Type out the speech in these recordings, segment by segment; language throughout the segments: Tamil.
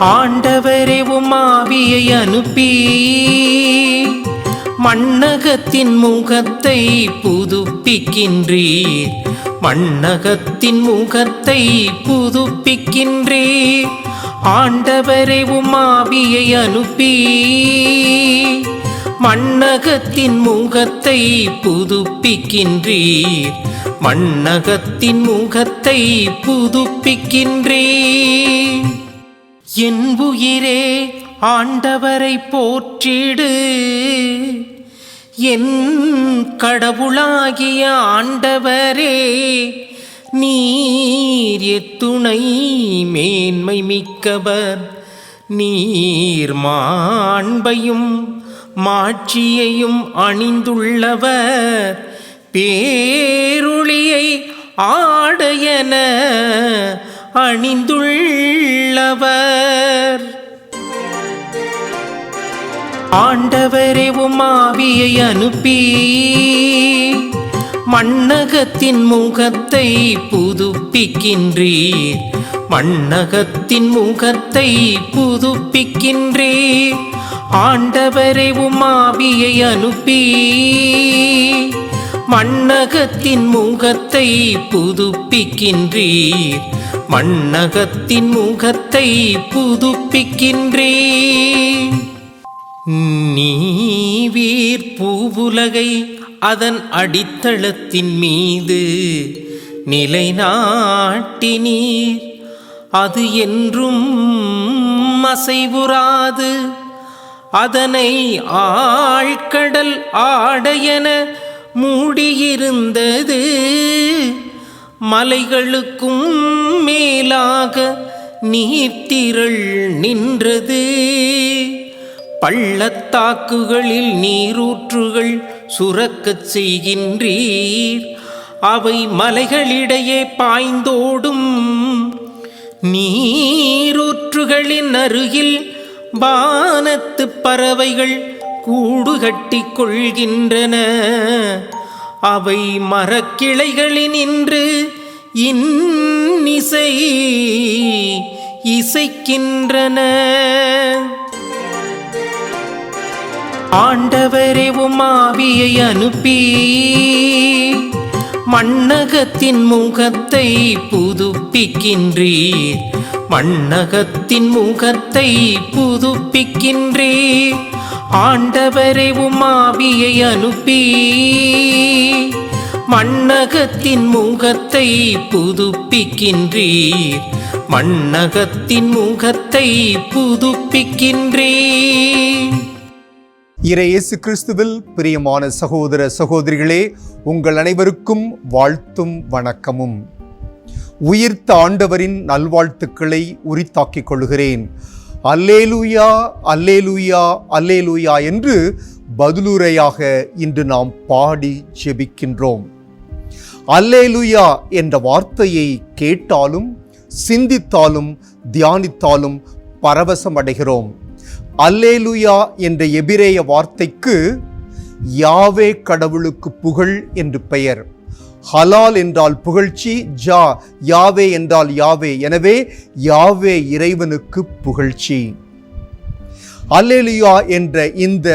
ஆண்டவரே உமாவியை அனுப்பி. மண்ணகத்தின் முகத்தை புதுப்பிக்கின்றீர். மண்ணகத்தின் முகத்தை புதுப்பிக்கின்றீர். ஆண்டவரே உமாவியை அனுப்பி. மண்ணகத்தின் முகத்தை புதுப்பிக்கின்றீர். மண்ணகத்தின் முகத்தை புதுப்பிக்கின்றீர். என் உயிரே ஆண்டவரை போற்றிடு. என் கடவுளாகிய ஆண்டவரே நீர் எத்துணை மேன்மை மிக்கவர். நீர் மாண்பையும் மாட்சியையும் அணிந்துள்ளவர். பேருளியை ஆடையன அணிந்துள்ளவர். ஆண்டவரே உமாவியை அனுப்பி மண்ணகத்தின் முகத்தை புதுப்பிக்கின்றீர். மண்ணகத்தின் முகத்தை புதுப்பிக்கின்றீர். ஆண்டவரே உமாவியை அனுப்பி மண்ணகத்தின் முகத்தை புதுப்பிக்கின்றீர். மண்ணகத்தின் முகத்தை புதுப்பிக்கின்றீர் நீவீர் பூவுலகை அதன் அடித்தளத்தின் மீது நிலைநாட்டினீர். அது என்றும் அசைவுறாது. அதனை ஆழ்கடல் ஆடையென மூடியிருந்தது. மலைகளுக்கும் மேலாக நீர்த்திரள் நின்றது. பள்ளத்தாக்குகளில் நீரூற்றுகள் சுரக்கச் செய்கின்றீர். அவை மலைகளிடையே பாய்ந்தோடும். நீரூற்றுகளின் அருகில் வானத்து பறவைகள் கூடு கட்டிக் கொள்கின்றன. அவை மரக்கிளைகளினின்று இன்னிசை இசைக்கின்றன. ஆண்டவரே உமாவியை அனுப்பி மண்ணகத்தின் முகத்தை புதுப்பிக்கின்றீர். மண்ணகத்தின் முகத்தை புதுப்பிக்கின்றீர். ஆண்டவரே உமாவியை அனுப்பி. மண்ணகத்தின் முகத்தை புதுப்பிக்கின்றீர். மண்ணகத்தின் முகத்தை புதுப்பிக்கின்றீர். இயேசு கிறிஸ்துவில் பிரியமான சகோதர சகோதரிகளே உங்கள் அனைவருக்கும் வாழ்த்தும் வணக்கமும். உயிர்த்த ஆண்டவரின் நல்வாழ்த்துக்களை உரித்தாக்கிக் கொள்கிறேன். அல்லேலூயா அல்லேலூயா அல்லேலூயா என்று பதிலுரையாக இன்று நாம் பாடி ஜெபிக்கின்றோம். அல்லேலூயா என்ற வார்த்தையை கேட்டாலும் சிந்தித்தாலும் தியானித்தாலும் பரவசம் அடைகிறோம் அல்லேலுயா என்ற எபிரேய வார்த்தைக்கு யாவே கடவுளுக்கு புகழ் என்று பெயர். ஹலால் என்றால் புகழ்ச்சி ஜா யாவே என்றால் யாவே. எனவே யாவே இறைவனுக்கு புகழ்ச்சி. அல்லேலியா என்ற இந்த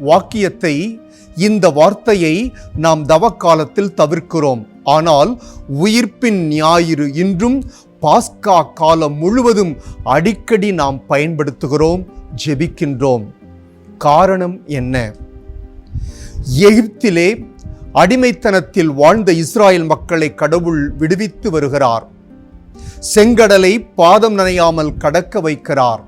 வாக்கியத்தை இந்த வார்த்தையை நாம் தவக்காலத்தில் தவிர்க்கிறோம். ஆனால் உயிர்ப்பின் ஞாயிறு இன்றும் பாஸ்கா காலம் முழுவதும் அடிக்கடி நாம் பயன்படுத்துகிறோம் ஜெபிக்கின்றோம். காரணம் என்ன? எகிப்திலே அடிமைத்தனத்தில் வாழ்ந்த இஸ்ராயல் மக்களை கடவுள் விடுவித்து வருகிறார். செங்கடலை பாதம் நனையாமல் கடக்க வைக்கிறார்.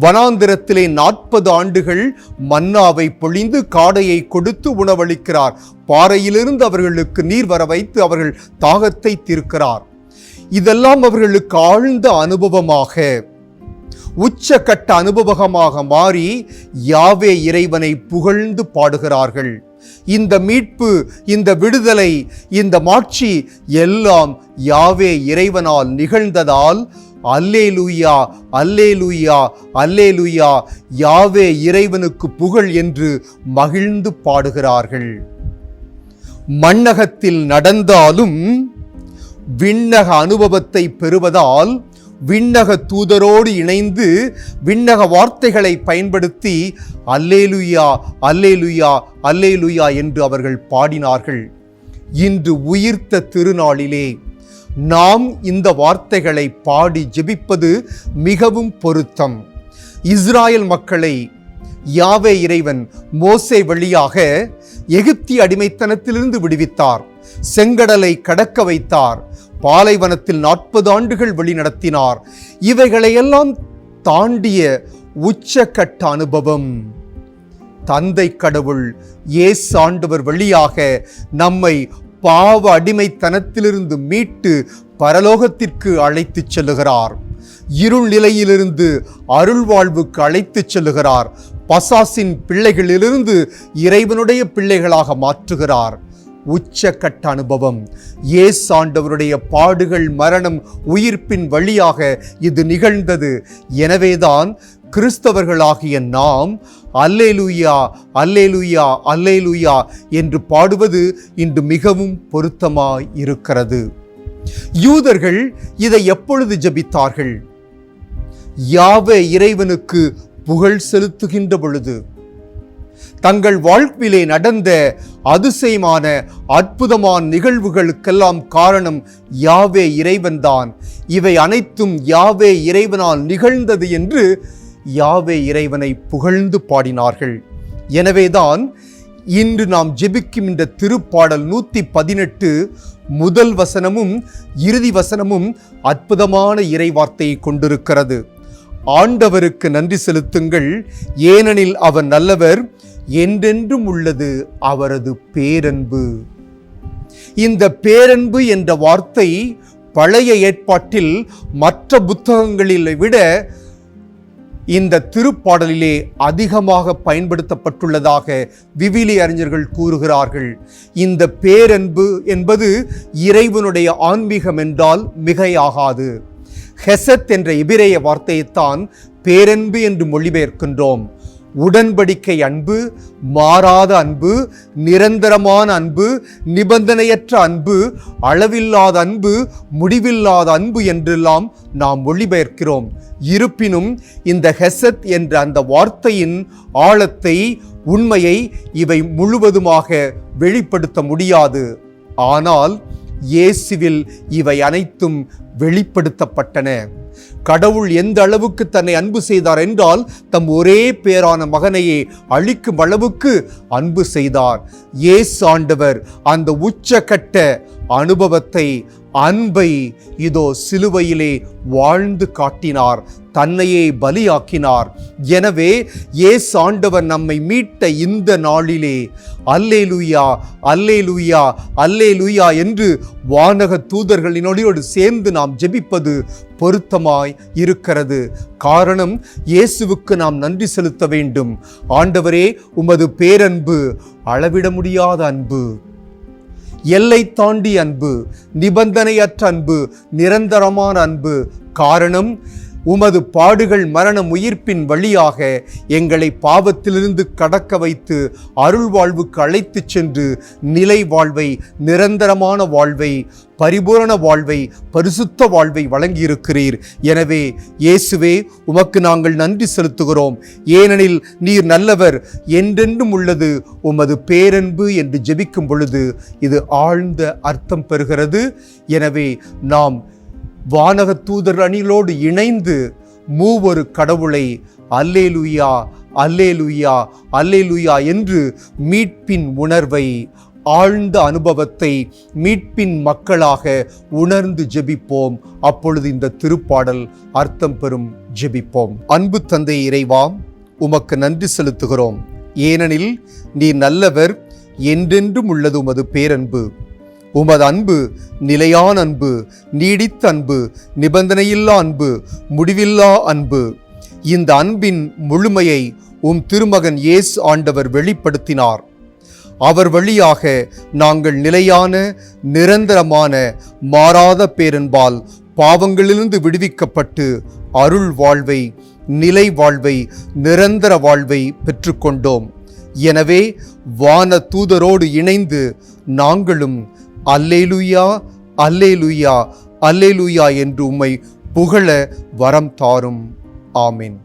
வனாந்திரத்திலே நாற்பது ஆண்டுகள் மன்னாவை பொழிந்து காடையை கொடுத்து உணவளிக்கிறார். பாறையிலிருந்து அவர்களுக்கு நீர் வர வைத்து அவர்கள் தாகத்தை தீர்க்கிறார். இதெல்லாம் அவர்களுக்கு ஆழ்ந்த அனுபவமாக. உச்சக்கட்ட அனுபவமாக மாறி யாவே இறைவனை புகழ்ந்து பாடுகிறார்கள். இந்த மீட்பு இந்த விடுதலை இந்த மாட்சி எல்லாம் யாவே இறைவனால் நிகழ்ந்ததால் அல்லே லூயா அல்லே லூயா அல்லே லூயா யாவே இறைவனுக்கு புகழ் என்று மகிழ்ந்து பாடுகிறார்கள். மண்ணகத்தில் நடந்தாலும் விண்ணக அனுபவத்தை பெறுவதால் விண்ணக தூதரோடு இணைந்து விண்ணக வார்த்தைகளை பயன்படுத்தி அல்லேலுயா அல்லேலுயா அல்லேலுயா என்று அவர்கள் பாடினார்கள். இன்று உயிர்த்த திருநாளிலே நாம் இந்த வார்த்தைகளை பாடி ஜெபிப்பது மிகவும் பொருத்தம். இஸ்ராயல் மக்களை யாவே இறைவன் மோசே வழியாக எகிப்தி அடிமைத்தனத்திலிருந்து விடுவித்தார். செங்கடலை கடக்க வைத்தார். பாலைவனத்தில் நாற்பது ஆண்டுகள் வழி நடத்தினார். இவைகளையெல்லாம் தாண்டிய உச்சக்கட்ட அனுபவம். தந்தை கடவுள் இயேசு ஆண்டவர் வழியாக நம்மை பாவ அடிமைத்தனத்திலிருந்து மீட்டு பரலோகத்திற்கு அழைத்துச் செல்லுகிறார். இருள் நிலையிலிருந்து அருள் வாழ்வுக்கு அழைத்துச் செல்லுகிறார். பசாசின் பிள்ளைகளிலிருந்து இறைவனுடைய பிள்ளைகளாக மாற்றுகிறார். உச்சக்கட்ட அனுபவம். இயேசு ஆண்டவருடைய பாடுகள் மரணம் உயிர்ப்பின் வழியாக இது நிகழ்ந்தது. எனவேதான் கிறிஸ்தவர்களாகிய நாம் அல்லேலூயா அல்லேலூயா அல்லேலூயா என்று பாடுவது இன்று மிகவும் பொருத்தமாய் இருக்கிறது யூதர்கள் இதை எப்பொழுது ஜபித்தார்கள்? யாவே இறைவனுக்கு புகழ் செலுத்துகின்ற பொழுது. தங்கள் வாழ்விலே நடந்த அதிசயமான அற்புதமான நிகழ்வுகளுக்கெல்லாம் காரணம் யாவே இறைவன்தான் இவை அனைத்தும் யாவே இறைவனால் நிகழ்ந்தது என்று யாவே இறைவனை புகழ்ந்து பாடினார்கள். எனவேதான் இன்று நாம் ஜெபிக்கும் இந்த திருப்பாடல் நூற்றி பதினெட்டு முதல் வசனமும் இறுதி வசனமும் அற்புதமான இறைவார்த்தையை கொண்டிருக்கிறது. ஆண்டவருக்கு நன்றி செலுத்துங்கள். ஏனெனில் அவர் நல்லவர் என்றென்றும் உள்ளது அவரது பேரன்பு. இந்த பேரன்பு என்ற வார்த்தை பழைய ஏற்பாட்டில் மற்ற புத்தகங்களில் விட இந்த திருப்பாடலிலே அதிகமாக பயன்படுத்தப்பட்டுள்ளதாக விவிலி அறிஞர்கள் கூறுகிறார்கள். இந்த பேரன்பு என்பது இறைவனுடைய ஆன்மீகம் என்றால் மிகையாகாது. ஹெசத் என்ற எபிரேய வார்த்தையைத்தான் பேரன்பு என்று மொழிபெயர்க்கின்றோம். உடன்படிக்கை அன்பு மாறாத அன்பு நிரந்தரமான அன்பு நிபந்தனையற்ற அன்பு அளவில்லாத அன்பு முடிவில்லாத அன்பு என்றெல்லாம் நாம் மொழிபெயர்க்கிறோம். இருப்பினும் இந்த ஹெசத் என்ற அந்த வார்த்தையின் ஆழத்தை உண்மையை இவை முழுவதுமாக வெளிப்படுத்த முடியாது. ஆனால் இயேசுவில் இவை அனைத்தும் வெளிப்படுத்தப்பட்டன. கடவுள் எந்த அளவுக்கு தன்னை அன்பு செய்தார் என்றால் தம் ஒரே பேரான மகனையே அழிக்கும் அளவுக்கு அன்பு செய்தார். இயேசு ஆண்டவர் அந்த உச்சக்கட்ட அனுபவத்தை அன்பை இதோ சிலுவையிலே வாழ்ந்து காட்டினார். தன்னையே பலியாக்கினார். எனவே இயேசு ஆண்டவர் நம்மை மீட்ட இந்த நாளிலே அல்லே லூயா அல்லே லூயா அல்லே லூயா என்று வானக தூதர்களினோடு சேர்ந்து நாம் ஜெபிப்பது பொருத்தமாய் இருக்கிறது. காரணம் இயேசுவுக்கு நாம் நன்றி செலுத்த வேண்டும். ஆண்டவரே உமது பேரன்பு அளவிட முடியாத அன்பு எல்லை தாண்டி அன்பு நிபந்தனையற்ற அன்பு நிரந்தரமான அன்பு. காரணம் உமது பாடுகள் மரணம் உயிர்ப்பின் வழியாக எங்களை பாவத்திலிருந்து கடக்க வைத்து அருள் வாழ்வுக்கு அழைத்துச் சென்று நிலை வாழ்வை நிரந்தரமான வாழ்வை பரிபூரண வாழ்வை பரிசுத்த வாழ்வை வழங்கியிருக்கிறீர். எனவே இயேசுவே உமக்கு நாங்கள் நன்றி செலுத்துகிறோம். ஏனெனில் நீர் நல்லவர் என்றென்றும் உள்ளது உமது பேரன்பு என்று ஜெபிக்கும் பொழுது இது ஆழ்ந்த அர்த்தம் பெறுகிறது. எனவே நாம் வானக தூதர் அணிகளோடு இணைந்து மூவொரு கடவுளை அல்லேலுயா அல்லேலுயா அல்லேலுயா என்று மீட்பின் உணர்வை ஆழ்ந்த அனுபவத்தை மீட்பின் மக்களாக உணர்ந்து ஜெபிப்போம். அப்பொழுது இந்த திருப்பாடல் அர்த்தம் பெறும். ஜெபிப்போம். அன்பு தந்தை இறைவாம் உமக்கு நன்றி செலுத்துகிறோம். ஏனெனில் நீ நல்லவர் என்றென்றும் உள்ளது உமது பேரன்பு. உமது அன்பு நிலையான அன்பு நீடித்த அன்பு நிபந்தனையில்லா அன்பு முடிவில்லா அன்பு. இந்த அன்பின் முழுமையை உம் திருமகன் இயேசு ஆண்டவர் வெளிப்படுத்தினார். அவர் வழியாக நாங்கள் நிலையான நிரந்தரமான மாறாத பேரன்பால் பாவங்களிலிருந்து விடுவிக்கப்பட்டு அருள் வாழ்வை நிலை வாழ்வை நிரந்தர வாழ்வை பெற்றுக்கொண்டோம். எனவே வான தூதரோடு இணைந்து நாங்களும் அல்லேலுயா அல்லேலுயா அல்லேலுயா என்று உம்மை புகழ வரம் தாரும். ஆமீன்.